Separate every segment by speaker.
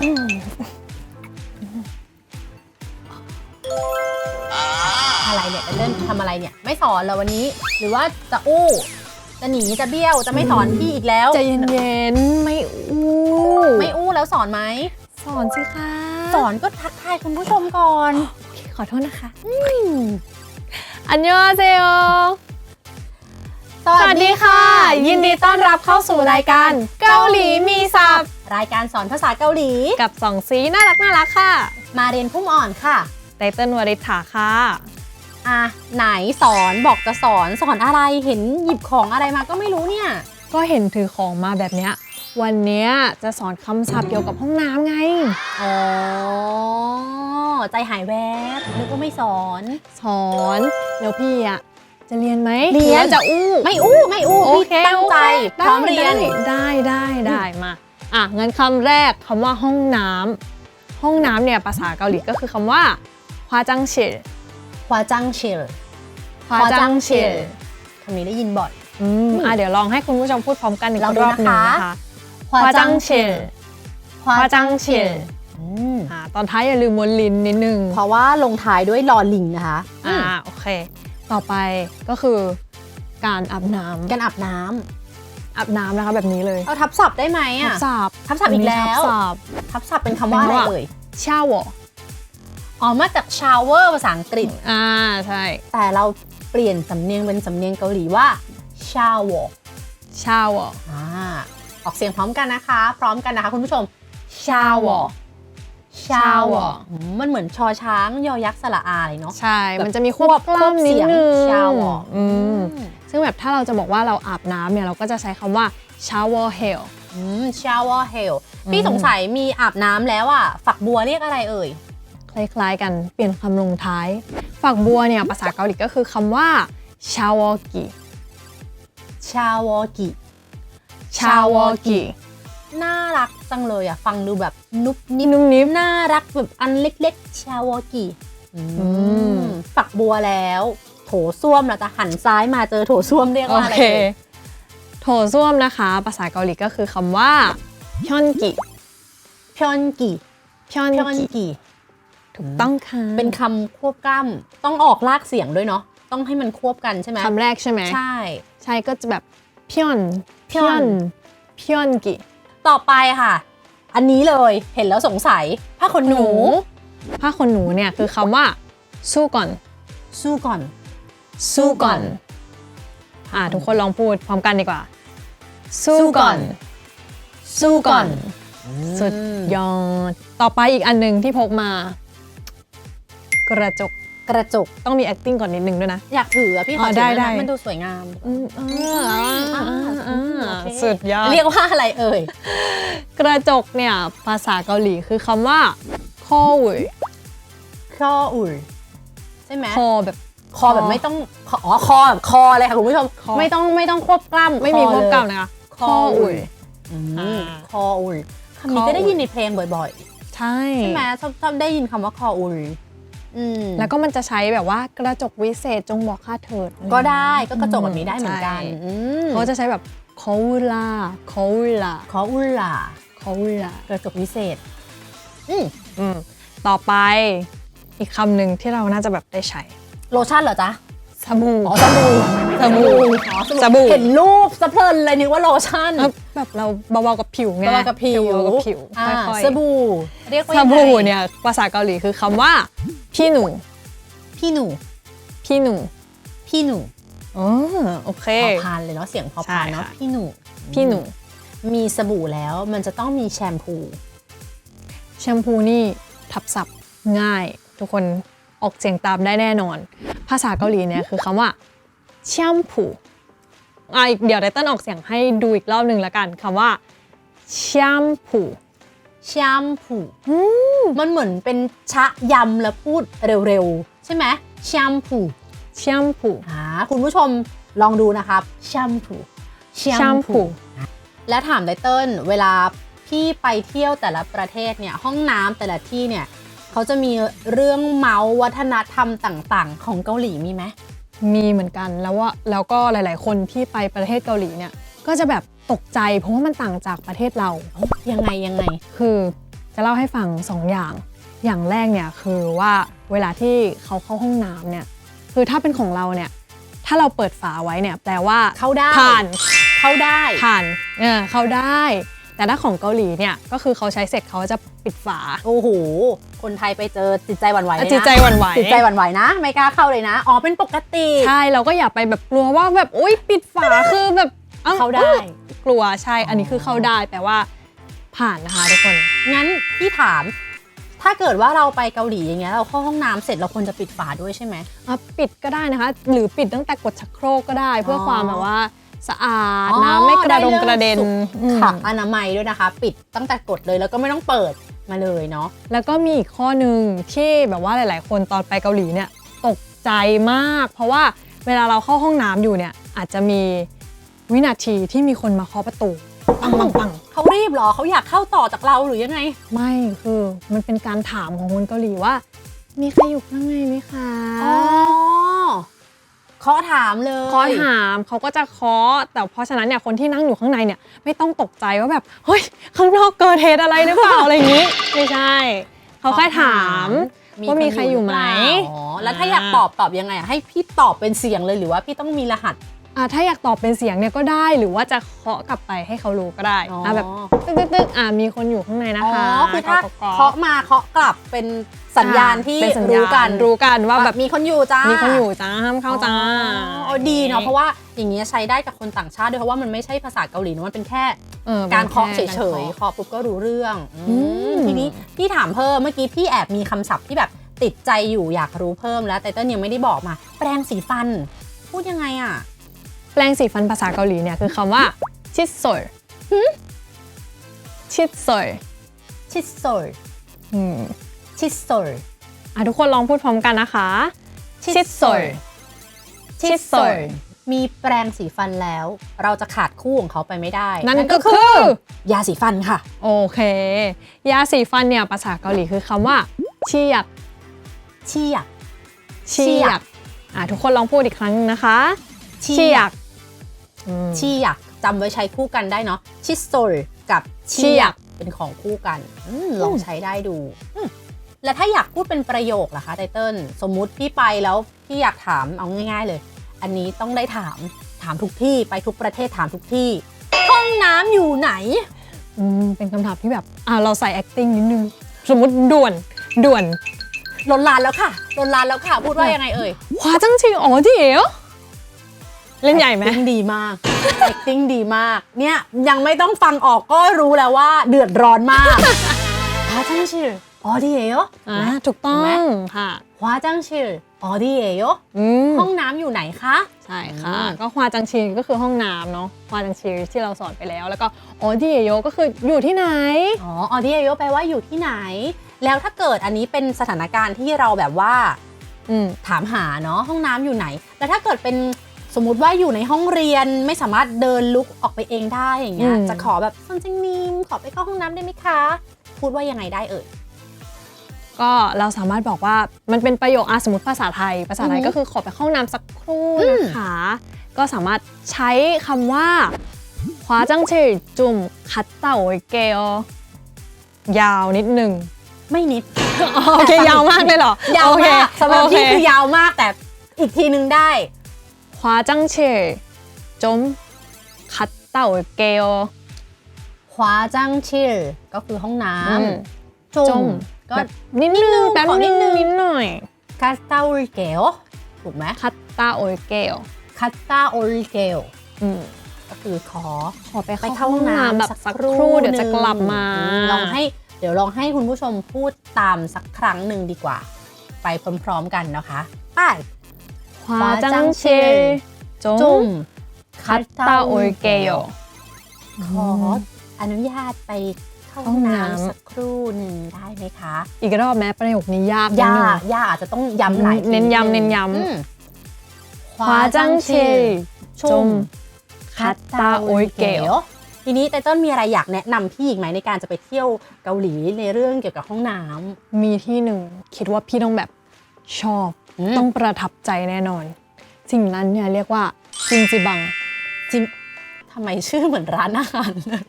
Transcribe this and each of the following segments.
Speaker 1: อะไรเนี่ยจะเล่นทำอะไรเนี่ย ไม่สอนแล้ววันนี้ หรือว่าจะอู้ จะหนีจะเบี้ยวจะไม่สอนพี่อีกแล้ว
Speaker 2: ใจเย็นๆ ไม่อู้
Speaker 1: ไม่อู้แล้วสอนไหม
Speaker 2: สอนสิคะ
Speaker 1: สอนก็ทักทายคุณผู้ชมก่อน
Speaker 2: ขอโทษนะคะ อันยองเซโอสวัสดีค่ะ ยินดีต้อนรับเข้าสู่รายการ เกาหลีมีศัพท์
Speaker 1: รายการสอนภาษาเกาหลี
Speaker 2: กับสองซีน่ารักน่ารักค่ะ
Speaker 1: มาเรียนพุ่มอ่อนค่ะ
Speaker 2: ไตเติ้ลวริษฐาค่ะ
Speaker 1: อะ ไหนสอนบอกจะสอนสอนอะไรเห็นหยิบของอะไรมาก็ไม่รู้เนี่ย
Speaker 2: ก็เห็นถือของมาแบบเนี้ย วันเนี้ยจะสอนคำศัพท์เกี่ยวกับห้องน้ำไง
Speaker 1: อ๋อ ใจหายแวบนึกว่าไม่สอน
Speaker 2: สอนแล้วพี่อะจะเรียนไหม
Speaker 1: เรียน
Speaker 2: หอว่าจะอู้
Speaker 1: ไม่อู้ ไม่อู้
Speaker 2: โอ
Speaker 1: พี่
Speaker 2: เค
Speaker 1: ตั้งใจ
Speaker 2: โอค
Speaker 1: พร้อมเรียน
Speaker 2: ได้ได้ได้ได้มา อะงั้นคำแรกคำว่าห้องน้ำห้องน้ำเนี่ยภาษาเกาหลีก็คือคำว่าฮวาจังเฉล
Speaker 1: ควาจังเชล
Speaker 2: ฮวาจังเฉล
Speaker 1: คำนี้ได้ยินบ่อย
Speaker 2: อืมอะเดี๋ยวลองให้คุณผู้ชมพูดพร้อมกันอีก
Speaker 1: ลองดู
Speaker 2: รอบหนึ่ง
Speaker 1: นะคะ
Speaker 2: นะคะฮวาจังเฉลฮวาจังเฉล
Speaker 1: อืม
Speaker 2: อะตอนท้ายอย่าลืมม้วนลิ้นนิดนึง
Speaker 1: เพราะว่าลงท้ายด้วยลอลิงนะคะ
Speaker 2: อ่าโอเค ต่อไปก็คือการอาบน้ำ
Speaker 1: การอาบน้
Speaker 2: อาบน้ำนะคะแบบนี้เลยำ
Speaker 1: เอาทับศัพท์ได้ไหม
Speaker 2: ทั
Speaker 1: อะ
Speaker 2: บศัพท์
Speaker 1: ทับศัพท์อีกแล้ว
Speaker 2: ทับศัพท์
Speaker 1: ทับศัพท์เป็นคำว่าอะไร
Speaker 2: เป็นว่า
Speaker 1: เอ่ย
Speaker 2: ชาวอ
Speaker 1: อ๋อ มาจาก shower ภาษาอังกฤษ
Speaker 2: อ่าใช่
Speaker 1: แต่เราเปลี่ยนสำเนียงเป็นสำเนียงเกาหลีว่า shower
Speaker 2: ชาวอ
Speaker 1: อ่า ออกเสียงพร้อมกันนะคะ พร้อมกันนะคะคุณผู้ชม shower shower อืมมันเหมือนชอช้างยอยักษ์สระอาเลยเนาะ
Speaker 2: ใช่ มันจะมีควบกล้ำนิดนึง
Speaker 1: ควบเสียง shower
Speaker 2: อืม ซึ่งแบบถ้าเราจะบอกว่าเราอาบน้ำเนี่ยเราก็จะใช้คำว่า shower hail
Speaker 1: อืม shower hell พี่
Speaker 2: อืม
Speaker 1: สงสัยมีอาบน้ำแล้วอะฝักบัวเรียกอะไรเอ่ย
Speaker 2: คล้ายๆกันเปลี่ยนคำลงท้าย ฝักบัวเนี่ยภาษาเกาหลีก็คือคำว่า shower gi
Speaker 1: shower กิ
Speaker 2: shower gi
Speaker 1: น่ารักจังเลยอะ ฟังดูแบบนุบนิบ
Speaker 2: นุ่มนิ่ม
Speaker 1: น่ารักแบบอันเล็กๆ shower กิอื
Speaker 2: ม
Speaker 1: มฝักบัวแล้ว โถส้วมเราจะหันซ้ายมาเจอโถส้วมเรียก
Speaker 2: โอ
Speaker 1: ว่าอะไร
Speaker 2: เค
Speaker 1: เอ่ย
Speaker 2: โถส้วมนะคะ ภาษาเกาหลีก็คือคำว่าพยอนกิ
Speaker 1: พยอนกิ
Speaker 2: พยอน
Speaker 1: พยอน
Speaker 2: กิ
Speaker 1: กิ
Speaker 2: ถูกต้องค่ะ
Speaker 1: เป็นคำควบกล้ำต้องออกลากเสียงด้วยเนาะต้องให้มันควบกันใช่ไหม
Speaker 2: คำแรกใช่ไหม
Speaker 1: ใช่
Speaker 2: ใช่ก็จะแบบพยอน
Speaker 1: พยอน
Speaker 2: พยอนกิ
Speaker 1: ต่อไปค่ะ อันนี้เลยเห็นแล้วสงสัยผ้าขนหนู
Speaker 2: ผ้าขนหนูเนี่ยคือคำว่าสู้ก่อน
Speaker 1: สู้ก่อน
Speaker 2: สู้ก่อน อ่าทุกคนลองพูดพร้อมกันดีกว่า สู้ก่อน สู้ก่อน สุดยอด ต่อไปอีกอันหนึ่งที่พกมา กระจก
Speaker 1: กระจก
Speaker 2: ต้องมี acting ก่อนนิดนึงด้วยนะ
Speaker 1: อยากถืออะพี่ข
Speaker 2: อ๋
Speaker 1: อ
Speaker 2: อ
Speaker 1: ถื
Speaker 2: ได้
Speaker 1: อ
Speaker 2: ได้
Speaker 1: นะมันดูสวยงาม
Speaker 2: อืมอ่าอ่าอ่าอ่า
Speaker 1: โอเค
Speaker 2: สุดยอด
Speaker 1: เรียกว่าอะไรเอ่ย
Speaker 2: กระจกเนี่ยภาษาเกาหลีคือคำว่าคออุย
Speaker 1: คออุ่นใช่ไหม
Speaker 2: คอแบบ
Speaker 1: คอแบบไม่ต้องคออ๋อคอแบบคอเลยค่ะคุณผู้ชม
Speaker 2: คอ
Speaker 1: ไม่ต้องไม่ต้องควบกล้ำ
Speaker 2: ไม่มีควบกล้ำ
Speaker 1: เลย
Speaker 2: นะคะ
Speaker 1: คออุ่ย อื
Speaker 2: อ่า
Speaker 1: มคออุ่นคำนี้
Speaker 2: คออุ่น
Speaker 1: จะได้ยินในเพลงบ่อย
Speaker 2: ใช่
Speaker 1: ๆ ใช่ไหมชอบชอบได้ยินคำว่าคออุ่นอืม
Speaker 2: แล้วก็มันจะใช้แบบว่ากระจกวิเศษจงบอกข้าเถิด
Speaker 1: ก็ได้ก็กระจกแบบนี้ได้เหมือนกัน
Speaker 2: ใช่
Speaker 1: อืม
Speaker 2: เขาจะใช้แบบคออุลาคออุลา
Speaker 1: คออุ่นล่ะ
Speaker 2: คออุลา ก
Speaker 1: ระจกวิเศษ อืม
Speaker 2: อืมต่อไปอีกคำหนึ่งที่เราน่าจะแบบได้ใช้
Speaker 1: โลชั่นเหรอจ๊ะ
Speaker 2: สบู่
Speaker 1: อ๋อสบู่
Speaker 2: สบู่
Speaker 1: อ๋อ
Speaker 2: สบู่
Speaker 1: เห็นรูปสะเพลินเลยนึกว่าโลชั่น
Speaker 2: เอ้าแบบเราเบาๆกับผิวไง
Speaker 1: เบาๆกับผิว
Speaker 2: เบาๆกับผิว
Speaker 1: อ่า
Speaker 2: ค่อยๆ
Speaker 1: สบู่เรียกว่า
Speaker 2: ส
Speaker 1: ยังไง
Speaker 2: บู่เนี่ยภาษาเกาหลีคือคำว่า พี่หนู
Speaker 1: พี่หนู
Speaker 2: พี่หนู
Speaker 1: พี่หนู
Speaker 2: อ๋อโอเค
Speaker 1: พอพานเลยเนาะเสียงพอพานเนาะ
Speaker 2: ใช่ค่ะ
Speaker 1: พี่หนู
Speaker 2: พี่หนู
Speaker 1: มีสบู่แล้วมันจะต้องมีแชมพู
Speaker 2: แชมพูนี่ทับศัพท์ง่ายทุกคน ออกเสียงตามได้แน่นอน ภาษาเกาหลีเนี่ยคือคำว่าแชมพูอะอีกเดี๋ยวไตเติ้ลออกเสียงให้ดูอีกรอบหนึ่งละกันคำว่าแชมพู
Speaker 1: แชมพูมันเหมือนเป็นชะยำแล้วพูดเร็วๆ ใช่ไหมแชมพู
Speaker 2: แชมพู
Speaker 1: อ่าคุณผู้ชมลองดูนะครับแชมพู
Speaker 2: แชมพู
Speaker 1: และถามไตเติ้ลเวลาพี่ไปเที่ยวแต่ละประเทศเนี่ยห้องน้ำแต่ละที่เนี่ย เขาจะมีเรื่องเมาส์วัฒนธรรมต่างๆ ของเกาหลีมีไหม
Speaker 2: มีเหมือนกันแล้วว่าแล้วก็หลาย ๆ คนที่ไปประเทศเกาหลีเนี่ยก็จะแบบตกใจเพราะว่ามันต่างจากประเทศเรา
Speaker 1: ยังไงยังไง
Speaker 2: คือจะเล่าให้ฟังสองอย่าง อย่างแรกเนี่ยคือว่าเวลาที่เขาเข้าห้องน้ำเนี่ยคือถ้าเป็นของเราเนี่ยถ้าเราเปิดฝาไว้เนี่ยแปลว่า
Speaker 1: เข้าได้
Speaker 2: ผ่าน
Speaker 1: เข้าได้
Speaker 2: ผ่านเออเข้าได้ แต่ถ้าของเกาหลีเนี่ยก็คือเขาใช้เสร็จเขาจะ ปิดฝา
Speaker 1: โอ้โห คนไทยไปเจอจิตใจหวั่นไหวเลยนะ
Speaker 2: จิตใจหวั่นไหว
Speaker 1: จิตใจหวั่นไหวนะ ไม่กล้าเข้าเลยนะ อ๋อ เป็นปกติ
Speaker 2: ใช่ เราก็อย่าไปแบบกลัวว่าแบบอุ้ยปิดฝาคือแบบอ้
Speaker 1: เข้าได้
Speaker 2: อ้กลัวใช่ อันนี้คือเข้าได้แปลว่า ผ่านนะคะทุกคน
Speaker 1: งั้นพี่ถาม ถ้าเกิดว่าเราไปเกาหลีอย่างเงี้ยเราเข้าห้องน้ำเสร็จเราควรจะปิดฝาด้วยใช่ไหม
Speaker 2: อะปิดก็ได้นะคะ หรือปิดตั้งแต่กดชักโครกก็ได้เพื่ออ
Speaker 1: อ
Speaker 2: ความแบบว่า สะอาด
Speaker 1: อ๋อ
Speaker 2: น้ำไม่กระดง
Speaker 1: ไอง
Speaker 2: กระเด็น
Speaker 1: สุ
Speaker 2: อืม
Speaker 1: ขอนามัยด้วยนะคะ ปิดตั้งแต่กดเลยแล้วก็ไม่ต้องเปิดมาเลยเนาะ
Speaker 2: แล้วก็มีอีกข้อหนึ่งที่แบบว่าหลาย ๆ คนตอนไปเกาหลีเนี่ยตกใจมาก เพราะว่าเวลาเราเข้าห้องน้ำอยู่เนี่ยอาจจะมีวินาทีที่มีคนมาเคาะประตูปังปังปัง
Speaker 1: เขารีบเหรอเขาอยากเข้าต่อจากเราหรือยังไง
Speaker 2: ไม่คือมันเป็นการถามของคนเกาหลีว่า มีใครอยู่ข้างในไหมคะ
Speaker 1: อ๋อ เคาะถามเลย
Speaker 2: เคาะถามเขาก็จะเคาะแต่เพราะฉะนั้นเนี่ยคนที่นั่งอยู่ข้างในเนี่ยไม่ต้องตกใจว่าแบบเฮ้ยข้างนอกเกิดเหตุอะไรหรือเปล่า อะไรอย่างนี้ ไม่ใช่ เขาแค่ถามว่ามีใครอยู่ไหม
Speaker 1: อ๋อแล้วถ้าอยากตอบตอบยังไงอะให้พี่ตอบเป็นเสียงเลยหรือว่าพี่ต้องมีรหัส
Speaker 2: อะถ้าอยากตอบเป็นเสียงเนี่ยก็ได้หรือว่าจะเคาะกลับไปให้เขารู้ก็ได้
Speaker 1: อ๋อ
Speaker 2: อะแบบตึ๊กตึ๊กตึ๊กอะมีคนอยู่ข้างในนะ
Speaker 1: อ๋อ
Speaker 2: คะ
Speaker 1: คือถ้า
Speaker 2: ก็
Speaker 1: เคาะมาเคาะกลับเป็นสัญญาณที่
Speaker 2: เป็นสัญญาณ
Speaker 1: รู้กัน
Speaker 2: รู้กันว่าแบบ
Speaker 1: มีคนอยู่จ้า
Speaker 2: มี
Speaker 1: มี
Speaker 2: คนอยู่จ้าห้ามเข้าจ้า
Speaker 1: อ๋อดีเนาะเพราะว่าอย่างเงี้ยใช้ได้กับคนต่างชาติด้วยเพราะว่ามันไม่ใช่ภาษาเกาหลีนะมันเป็นแค่
Speaker 2: เออ
Speaker 1: การเคาะ
Speaker 2: ป็น
Speaker 1: เฉ
Speaker 2: แค่
Speaker 1: ยๆ เคาะปุ๊บก็รู้เรื่องอื
Speaker 2: อื
Speaker 1: ม
Speaker 2: ม
Speaker 1: ทีนี้พี่ถามเพิ่มเมื่อกี้พี่แอบมีคำศัพท์ที่แบบติดใจอยู่อยากรู้เพิ่มแล้ว แต่เต้นยังไม่ได้บอกมา แปรงสีฟัน พูดยังไงอะ
Speaker 2: แปลงสีฟันภาษาเกาหลีเนี่ยคือคำว่าชิดโซยชิดโซย
Speaker 1: ชิดโซย
Speaker 2: อืม
Speaker 1: ชิดโซย
Speaker 2: อะทุกคนลองพูดพร้อมกันนะคะ ชิดโซยชิดโซย
Speaker 1: มีแปรงสีฟันแล้ว เราจะขาดคู่ของเขาไปไม่ได้
Speaker 2: นั่นก็คือ
Speaker 1: ยาสีฟันค่ะ
Speaker 2: โอเค ยาสีฟันเนี่ยภาษาเกาหลีคือคำว่าชียัก
Speaker 1: เชียก
Speaker 2: ชียักอะทุกคนลองพูดอีกครั้งนะคะ
Speaker 1: เชียก
Speaker 2: ชีอ
Speaker 1: ยากจำไว้ใช้คู่กันได้เนาะชิโซลกับชี
Speaker 2: อ
Speaker 1: ยากเป็นของคู่กันอลองใช้ได้ดู และถ้าอยากพูดเป็นประโยคล่ะคะไตเติ้ลสมมุติพี่ไปแล้วพี่อยากถามเอาง่าย ๆเลย อันนี้ต้องได้ถามถามทุกที่ไปทุกประเทศถามทุกที่ ห้องน้ำอยู่ไหน
Speaker 2: เป็นคำถามที่แบบอเราใส่ acting นิดนึง สมมติด่วนด่วน
Speaker 1: ลนลานแล้วค่ะลนลานแล้วค่ะ พูดว่ายังไงเอ่ย
Speaker 2: ว้าจังชิงอ๋อที่เอ๋อ เล่นใหญ่ไหม
Speaker 1: acting ดีมากแอคติ้งดีมาก เนี่ยยังไม่ต้องฟังออกก็รู้แล้วว่าเดือดร้อนมากควาจังชื่อ
Speaker 2: ออดีเอโยอ่าถูกต้องค่ะ
Speaker 1: ควาจังชื่อ
Speaker 2: ออดีเอโยอ
Speaker 1: ห้องน้ำอยู่ไหนคะ
Speaker 2: ใช่ค่ะก็ควาจังชีก็คือห้องน้ำเนาะควาจังชีที่เราสอนไปแล้ว แล้วก็ออดีเอโยก็คืออยู่ที่ไหน
Speaker 1: อ๋อออดีเอโยแปลว่าอยู่ที่ไหน แล้วถ้าเกิดอันนี้เป็นสถานการณ์ที่เราแบบว่าถามหาเนาะห้องน้ำอยู่ไหนแล้วถ้าเกิดเป็น สมมุติว่าอยู่ในห้องเรียนไม่สามารถเดินลุกออกไปเองได้อย่างเงี้ย
Speaker 2: อืม
Speaker 1: จะขอแบบซันจิงนิมขอไปเข้าห้องน้ำได้ไหมคะ พูดว่ายังไงได้เอ่ย
Speaker 2: ก็เราสามารถบอกว่ามันเป็นประโยคอะสมมติภาษาไทย ภาษาไทย
Speaker 1: อือฮึ
Speaker 2: ก็คือขอไปเข้าห้องน้ำสักครู่
Speaker 1: อืม
Speaker 2: นะคะ ก็สามารถใช้คำว่าฮวาจังชีจุ่มคัตเต่าเกลยาวนิดหนึ่ง
Speaker 1: ไม่นิด
Speaker 2: โอเค ยาวมากเลยเหรอ
Speaker 1: ยาว
Speaker 2: โอเค
Speaker 1: มากสำหรับ
Speaker 2: โอเค
Speaker 1: พี่คือยาวมากแต่อีกทีนึงได้
Speaker 2: 화장실 좀 갔다 올게요.
Speaker 1: ขวาจังชิลก็คือห้องน้
Speaker 2: อืม ำ
Speaker 1: จุ่
Speaker 2: จ
Speaker 1: ม
Speaker 2: ม
Speaker 1: ก็
Speaker 2: แบบนิดนึงแป๊บ
Speaker 1: ขอนิ
Speaker 2: นิ
Speaker 1: ด
Speaker 2: ด
Speaker 1: นึ
Speaker 2: นึ
Speaker 1: ง
Speaker 2: งนิดหน่อย
Speaker 1: คาสตาอุลเกลถูกไหม
Speaker 2: 갔다 올게요.
Speaker 1: คาสตาอุลเกล
Speaker 2: อืม
Speaker 1: ก็คือขอ
Speaker 2: ขอไป
Speaker 1: ไป
Speaker 2: เข้า
Speaker 1: เข้า
Speaker 2: ห้
Speaker 1: ห้
Speaker 2: อ
Speaker 1: อง ง
Speaker 2: น้ำ
Speaker 1: น้ำ
Speaker 2: แบบสักครู่เดี๋ยวจะกลับมา
Speaker 1: อืลองให้เดี๋ยวลองให้คุณผู้ชมพูดตามสักครั้งหนึ่งดีกว่า ไปพร้อมๆกันนะคะไป
Speaker 2: 화장실 좀
Speaker 1: จุ่ม
Speaker 2: 갔다 올게요
Speaker 1: ขออนุญาตไปเข้าห้อง
Speaker 2: ห้องน้ำ
Speaker 1: น้ำสักครู่หนึ่งได้ไหมคะ
Speaker 2: อีกรอบแม้ประโยคนี้ยากนิด
Speaker 1: ย่า
Speaker 2: นึง
Speaker 1: ย่าอาจจะต้องย้ำหลายที
Speaker 2: เน้นย้ำ
Speaker 1: ดง
Speaker 2: เน้นย้ำ
Speaker 1: อืม
Speaker 2: 화장실 좀 갔다 올게요
Speaker 1: ทีนี้ไตเติ้ลมีอะไรอยากแนะนำพี่อีกไหมในการจะไปเที่ยวเกาหลีในเรื่องเกี่ยวกับห้องน้ำ
Speaker 2: มีที่หนึ่งคิดว่าพี่ต้องแบบชอบ
Speaker 1: อืม
Speaker 2: ต้องประทับใจแน่นอน สิ่งนั้นเนี่ยเรียกว่าจิมจิบัง
Speaker 1: จิมทำไมชื่อเหมือนร้านอาหารเลย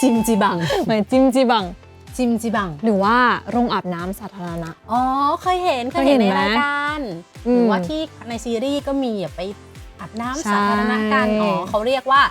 Speaker 1: จิมจิบัง
Speaker 2: หมายจิมจิบัง
Speaker 1: จิมจิบัง
Speaker 2: หรือว่าโรงอาบน้ำสาธารณะ
Speaker 1: อ๋อ เคยเห็น เคย
Speaker 2: เคยเห็
Speaker 1: เห็น
Speaker 2: น
Speaker 1: ใน
Speaker 2: ไหม
Speaker 1: รายการ
Speaker 2: อืม
Speaker 1: หรือว่าที่ในซีรีส์ก็มีอะไปอาบน้ำ
Speaker 2: ใช่
Speaker 1: สาธารณะกัน อ๋อ เขาเรียกว่า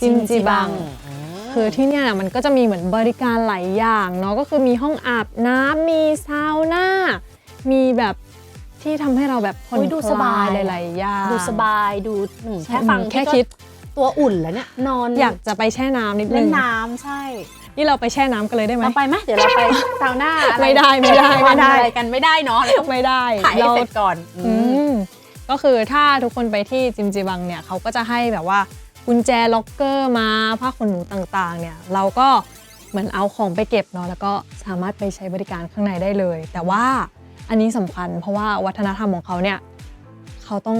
Speaker 2: จิมจิบัง
Speaker 1: อืม
Speaker 2: คือที่เนี่ยน่ะมันก็จะมีเหมือนบริการหลายอย่างเนาะ ก็คือมีห้องอาบน้ำมีซาวน่า มีแบบ ที่ทำให้เราแบบผ่อน
Speaker 1: อุ๊ยดู
Speaker 2: ค
Speaker 1: สบา
Speaker 2: ลายยหลายๆอย่าง
Speaker 1: ดูสบายดูอืม
Speaker 2: ใช่
Speaker 1: แค่ฟัง
Speaker 2: แค่
Speaker 1: ก็
Speaker 2: คิด
Speaker 1: ตัวอุ่นแล้วเนี่ยนอน
Speaker 2: อยากจะไปแช่น้ำนิดนึ
Speaker 1: เล่น
Speaker 2: ง
Speaker 1: น้ำใช่
Speaker 2: นี่เราไปแช่น้ำกันเลยได้ไหม
Speaker 1: เราไปไหมเดี๋ยวเราไปซาวน่าอะร
Speaker 2: ไม่ได้ไม่ได้
Speaker 1: วัน
Speaker 2: ไม่ได้
Speaker 1: อะไรกันไม่ได้เนาะเราต้อง
Speaker 2: ไม่ได้
Speaker 1: ถ่ายให้
Speaker 2: เรา
Speaker 1: เสร็จก่อน
Speaker 2: อืมก็คือถ้าทุกคนไปที่จิมจิบังเนี่ยเขาก็จะให้แบบว่ากุญแจล็อกเกอร์มาผ้าขนหนูต่างๆเนี่ยเราก็เหมือนเอาของไปเก็บเนาะแล้วก็สามารถไปใช้บริการข้างในได้เลย แต่ว่า อันนี้สำคัญเพราะว่าวัฒนธรรมของเขาเนี่ยเขาต้อง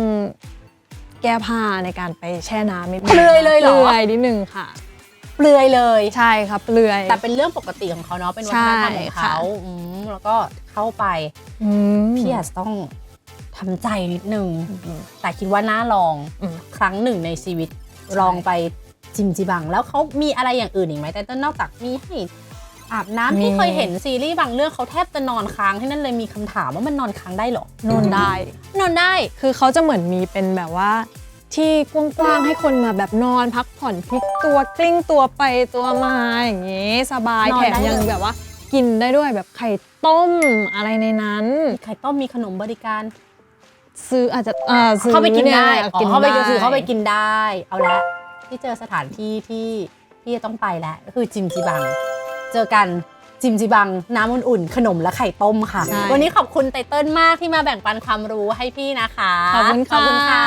Speaker 2: แก้ผ้าในการไปแช่น้ำนิดนึง
Speaker 1: เปลือยเลยเหรอ
Speaker 2: เปลือยนิดนึงค่ะ
Speaker 1: เปลือยเลย
Speaker 2: ใช่ครับเปลือย
Speaker 1: แต่เป็นเรื่องปกติของเขาเนาะเป็นวัฒนธรรมของ
Speaker 2: ใช่
Speaker 1: เขา
Speaker 2: ค่ะ
Speaker 1: อืมแล้วก็เข้าไป
Speaker 2: อืม
Speaker 1: พี่อาจจะต้องทำใจนิดนึง
Speaker 2: อืม
Speaker 1: แต่คิดว่าน่าลอง
Speaker 2: อืม
Speaker 1: ครั้งหนึ่งในชีวิตลองไปจิมจิบัง แล้วเขามีอะไรอย่างอื่นอีกไหมแต่ต้นนอกจากมีให้ อาบน้ำ
Speaker 2: มี
Speaker 1: ที่เคยเห็นซีรีส์บางเรื่องเขาแทบจะนอนค้างที่นั่นเลยมีคำถามว่ามันนอนค้างได้เหรอ น
Speaker 2: อนได้
Speaker 1: นอนได้
Speaker 2: คือเขาจะเหมือนมีเป็นแบบว่า ที่กว้างๆให้คนมาแบบนอนพักผ่อนพลิกตัวกลิ้งตัวไปตัวมาอย่างงี้ สบาย
Speaker 1: นอน
Speaker 2: แถม
Speaker 1: ได้
Speaker 2: ยัง
Speaker 1: เลย
Speaker 2: แบบว่า กินได้ด้วยแบบไข่ต้มอะไรในนั้น
Speaker 1: มีไข่ต้มมีขนมบริการ
Speaker 2: ซื้ออาจจะอ่าซื้อ
Speaker 1: เข้าไปกินได้
Speaker 2: ย
Speaker 1: อ๋อ
Speaker 2: กิน
Speaker 1: เข้าไป
Speaker 2: ด้
Speaker 1: ซื้อเข้าไปกินได้ เอาละที่เจอสถานที่ที่พี่จะต้องไปแล้วก็คือจิมจิบัง เจอกันจิมจิบัง น้ำอุ่นๆขนมและไข่ต้มค่ะ
Speaker 2: ใช่
Speaker 1: วันนี้ขอบคุณไตเติ้ลมากที่มาแบ่งปันความรู้ให้พี่นะคะ
Speaker 2: ขอบคุณค่ะ
Speaker 1: ค่ะ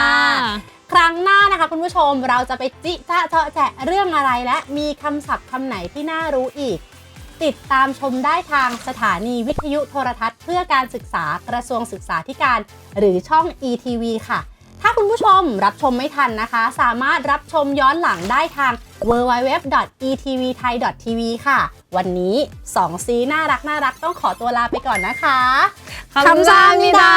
Speaker 1: ครั้งหน้านะคะคุณผู้ชมเราจะไปจิจะเจาะแจะเรื่องอะไรและมีคำศัพท์คำไหนที่น่ารู้อีก ติดตามชมได้ทางสถานีวิทยุโทรทัศน์ เพื่อการศึกษากระทรวงศึกษาธิการ หรือช่อง ETV ค่ะ ถ้าคุณผู้ชมรับชมไม่ทันนะคะ สามารถรับชมย้อนหลังได้ทาง www.etvthai.tv ค่ะ วันนี้สองซีน่ารักน่ารักต้องขอตัวลาไปก่อนนะคะ
Speaker 2: คำจามิดา